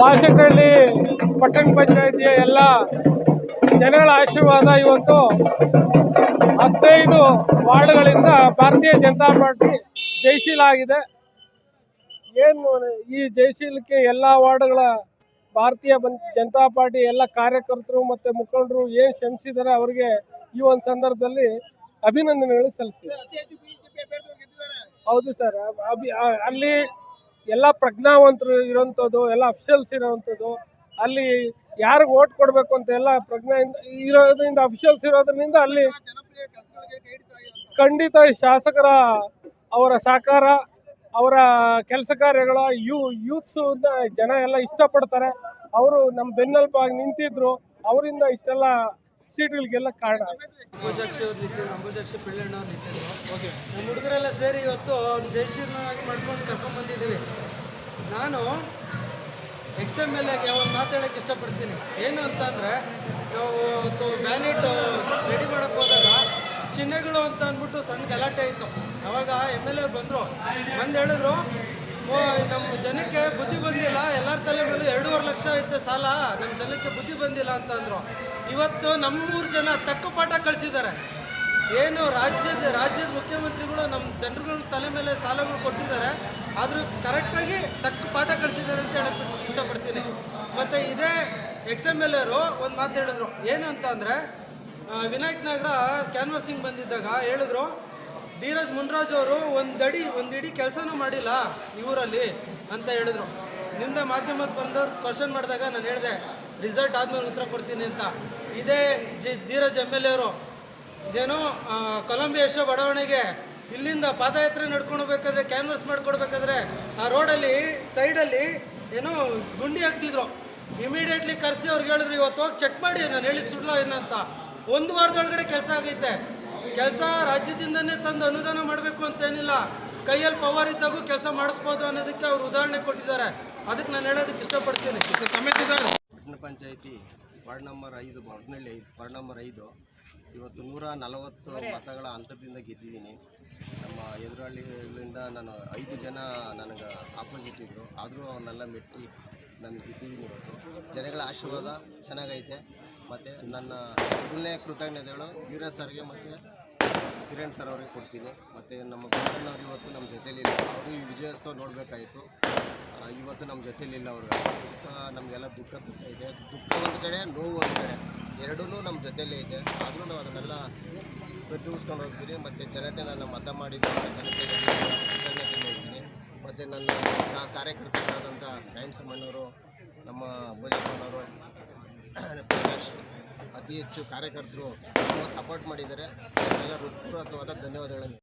ಮಾಸಟಹಳ್ಳಿ ಪಟ್ಟಣ ಪಂಚಾಯಿತಿಯ ಎಲ್ಲ ಜನಗಳ ಆಶೀರ್ವಾದ ಇವತ್ತು ಹದಿನೈದು ವಾರ್ಡ್ಗಳಿಂದ ಭಾರತೀಯ ಜನತಾ ಪಾರ್ಟಿ ಜಯಶೀಲ ಆಗಿದೆ. ಏನು ಈ ಜಯಶೀಲಕ್ಕೆ ಎಲ್ಲ ವಾರ್ಡ್ಗಳ ಭಾರತೀಯ ಜನತಾ ಪಾರ್ಟಿ ಎಲ್ಲ ಕಾರ್ಯಕರ್ತರು ಮತ್ತು ಮುಖಂಡರು ಏನು ಶ್ರಮಿಸಿದ್ದಾರೆ ಅವರಿಗೆ ಈ ಒಂದು ಸಂದರ್ಭದಲ್ಲಿ ಅಭಿನಂದನೆಗಳು ಸಲ್ಲಿಸಿದೆ ಹೌದು ಸರ್ ಅಭಿ ಅಲ್ಲಿ ಎಲ್ಲ ಪ್ರಜ್ಞಾವಂತರು ಇರೋಂಥದ್ದು, ಎಲ್ಲ ಅಫಿಷಿಯಲ್ಸ್ ಇರೋವಂಥದ್ದು ಅಲ್ಲಿ ಯಾರಿಗೆ ಓಟ್ ಕೊಡಬೇಕು ಅಂತ ಎಲ್ಲ ಪ್ರಜ್ಞಾ ಇರೋದ್ರಿಂದ, ಅಫಿಷಿಯಲ್ಸ್ ಇರೋದ್ರಿಂದ ಅಲ್ಲಿ ಖಂಡಿತ ಶಾಸಕರ ಅವರ ಸಹಕಾರ, ಅವರ ಕೆಲಸ ಕಾರ್ಯಗಳ ಯು, ಯೂತ್ಸು ಜನ ಎಲ್ಲ ಇಷ್ಟಪಡ್ತಾರೆ. ಅವರು ನಮ್ಮ ಬೆನ್ನೆಲುಬಾಗಿ ನಿಂತಿದ್ರು. ಅವರಿಂದ ಇಷ್ಟೆಲ್ಲ ಸೀಟ್ಗಳಿಗೆಲ್ಲ ಕಾರಣ ಅಂಬುಜಾಕ್ಷಿ ಅವ್ರು ನಿಂತಿದ್ರು ಅಂಬುಜಾಕ್ಷಿ ಓಕೆ. ನಮ್ಮ ಹುಡುಗರೆಲ್ಲ ಸೇರಿ ಇವತ್ತು ಅವ್ರು ಜಯಶೀಲನಾಗಿ ಮಾಡ್ಕೊಂಡು ಕರ್ಕೊಂಡ್ಬಂದಿದ್ದೀವಿ ನಾನು ಎಕ್ಸ್ ಎಂ ಎಲ್ ಎಗೆ ಅವ್ರು ಮಾತಾಡೋಕ್ಕೆ ಇಷ್ಟಪಡ್ತೀನಿ. ಏನು ಅಂತ ಅಂದರೆ ನಾವು ಅವತ್ತು ಬ್ಯಾನೆಟ್ ರೆಡಿ ಮಾಡೋಕ್ಕೆ ಹೋದಾಗ ಚಿಹ್ನೆಗಳು ಅಂತ ಅಂದ್ಬಿಟ್ಟು ಸಣ್ಣ ಗಲಾಟೆ ಆಯಿತು. ಅವಾಗ ಎಂ ಎಲ್ ಎ ಬಂದರು. ಬಂದು ಹೇಳಿದ್ರು "ಓ, ನಮ್ಮ ಜನಕ್ಕೆ ಬುದ್ಧಿ ಬಂದಿಲ್ಲ. ಎಲ್ಲರ ತಲೆ ಮೇಲೆ ಎರಡೂವರೆ ಲಕ್ಷ ಐತೆ ಸಾಲ. ನಮ್ಮ ಜನಕ್ಕೆ ಬುದ್ಧಿ ಬಂದಿಲ್ಲ ಅಂತ ಅಂದರು. ಇವತ್ತು ನಮ್ಮೂರು ಜನ ತಕ್ಕ ಪಾಠ ಕಳಿಸಿದ್ದಾರೆ. ಏನು ರಾಜ್ಯದ ರಾಜ್ಯದ ಮುಖ್ಯಮಂತ್ರಿಗಳು ನಮ್ಮ ಜನರುಗಳ ತಲೆ ಮೇಲೆ ಸಾಲಗಳು ಕೊಟ್ಟಿದ್ದಾರೆ. ಆದರೂ ಕರೆಕ್ಟಾಗಿ ತಕ್ಕ ಪಾಠ ಕಳಿಸಿದ್ದಾರೆ ಅಂತ ಹೇಳಕ್ಕೆ ಇಷ್ಟಪಡ್ತೀನಿ. ಮತ್ತು ಇದೇ ಎಕ್ಸ್ ಎಂ ಎಲ್ ಅವರು ಒಂದು ಮಾತು ಹೇಳಿದ್ರು. ಏನು ಅಂತ ಅಂದರೆ ವಿನಾಯಕ್ ನಗರ ಕ್ಯಾನ್ವರ್ಸಿಂಗ್ ಬಂದಿದ್ದಾಗ ಹೇಳಿದ್ರು ಧೀರಜ್ ಮುನ್ರಾಜ್ ಅವರು ಒಂದಡಿ ಒಂದು ಇಡೀ ಕೆಲಸನೂ ಮಾಡಿಲ್ಲ ಊರಲ್ಲಿ ಅಂತ ಹೇಳಿದ್ರು. ನಿಮ್ಮ ಮಾಧ್ಯಮಕ್ಕೆ ಬಂದವ್ರು ಕ್ವಶನ್ ಮಾಡಿದಾಗ ನಾನು ಹೇಳಿದೆ ರಿಸಲ್ಟ್ ಆದಮೇಲೆ ಉತ್ತರ ಕೊಡ್ತೀನಿ ಅಂತ. ಇದೇ ಜಿ ಧೀರಜ್ ಎಂ ಎಲ್ ಇದೇನೋ ಆ, ಕೊಲಂಬಿಯಾ ಎಷ್ಟೋ ಬಡಾವಣೆಗೆ ಇಲ್ಲಿಂದ ಪಾದಯಾತ್ರೆ ನಡ್ಕೊಂಡು ಹೋಗ್ಬೇಕಾದ್ರೆ ಕ್ಯಾನ್ವಸ್ ಮಾಡಿಕೊಡ್ಬೇಕಾದ್ರೆ ಆ ರೋಡಲ್ಲಿ ಸೈಡಲ್ಲಿ ಏನೋ ಗುಂಡಿ ಹಾಕ್ತಿದ್ರು. ಇಮಿಡಿಯೇಟ್ಲಿ ಕರೆಸಿ ಅವ್ರಿಗೆ ಹೇಳಿದ್ರು ಇವತ್ತು ಹೋಗಿ ಚೆಕ್ ಮಾಡಿ ನಾನು ಹೇಳಿ ಸುಳ್ಳ ಏನಂತ ಒಂದು ವಾರದೊಳಗಡೆ ಕೆಲಸ ಆಗೈತೆ. ಕೆಲಸ ರಾಜ್ಯದಿಂದನೇ ತಂದು ಅನುದಾನ ಮಾಡಬೇಕು ಅಂತೇನಿಲ್ಲ ಕೈಯಲ್ಲಿ ಪವರ್ ಇದ್ದಾಗೂ ಕೆಲಸ ಮಾಡಿಸ್ಬೋದು ಅನ್ನೋದಕ್ಕೆ ಅವರು ಉದಾಹರಣೆ ಕೊಟ್ಟಿದ್ದಾರೆ. ಅದಕ್ಕೆ ನಾನು ಹೇಳೋದಕ್ಕೆ ಇಷ್ಟಪಡ್ತೀನಿ. ಪಟ್ಟಣ ಪಂಚಾಯಿತಿ ವಾರ್ಡ್ ನಂಬರ್ ಐದು ಹೊರನಹಳ್ಳಿ ಐದು ವಾರ್ಡ್ ನಂಬರ್ ಐದು. ಇವತ್ತು ನೂರ ನಲವತ್ತು ಮತಗಳ ಅಂತರದಿಂದ ಗೆದ್ದಿದ್ದೀನಿ. ನಮ್ಮ ಎದುರಾಳಿಗಳಿಂದ ನಾನು ಐದು ಜನ ನನಗೆ ಆಪೋಸಿಟ್ ಇದ್ದರು ಆದರೂ ಅವನ್ನೆಲ್ಲ ಮೆಟ್ಟಿ ನಾನು ಗೆದ್ದಿದ್ದೀನಿ ಇವತ್ತು. ಜನಗಳ ಆಶೀರ್ವಾದ ಚೆನ್ನಾಗೈತೆ. ಮತ್ತು ನನ್ನ ಮೊದಲನೇ ಕೃತಜ್ಞತೆಗಳು ವೀರ ಸರ್ಗೆ ಮತ್ತು ಕಿರಣ್ ಸರ್ ಅವ್ರಿಗೆ ಕೊಡ್ತೀನಿ. ಮತ್ತು ನಮ್ಮ ಗುಂಡಣ್ಣವ್ರು ಇವತ್ತು ನಮ್ಮ ಜೊತೆಲಿಲ್ಲ ಅವರು ಈ ವಿಜಯೋತ್ಸವ ನೋಡಬೇಕಾಯಿತು. ಇವತ್ತು ನಮ್ಮ ಜೊತೆಲಿಲ್ಲ ಅವರು. ಅದಕ್ಕೆ ನಮಗೆಲ್ಲ ದುಃಖ ದುಃಖ ಇದೆ. ದುಃಖ ಒಂದು ಕಡೆ, ನೋವು ಒಂದು ಕಡೆ. ಎರಡೂ ನಮ್ಮ ಜೊತೆಲೇ ಇದೆ. ಆದರೂ ನಾವು ಅದನ್ನೆಲ್ಲ ಸರಿದೂಗಿಸ್ಕೊಂಡು ಹೋಗ್ತೀವಿ. ಮತ್ತು ಜನತೆ ನನ್ನ ಮತ ಮಾಡಿದ ಜನತೆಗೆ ಹೋಗ್ತೀನಿ ಮತ್ತು ನನ್ನ ಸಹ ಕಾರ್ಯಕರ್ತರಾದಂಥ ನಯನ್ ಸಮ್ಮಣ್ಣವರು ನಮ್ಮ ಬರೀಪ್ಪಣ್ಣವರು ಪ್ರಕಾಶ್ ಅತಿ ಹೆಚ್ಚು ಕಾರ್ಯಕರ್ತರು ಸಪೋರ್ಟ್ ಮಾಡಿದ್ದಾರೆ. ಎಲ್ಲ ಹೃತ್ಪೂರ್ವಕವಾದ ಧನ್ಯವಾದಗಳನ್ನು.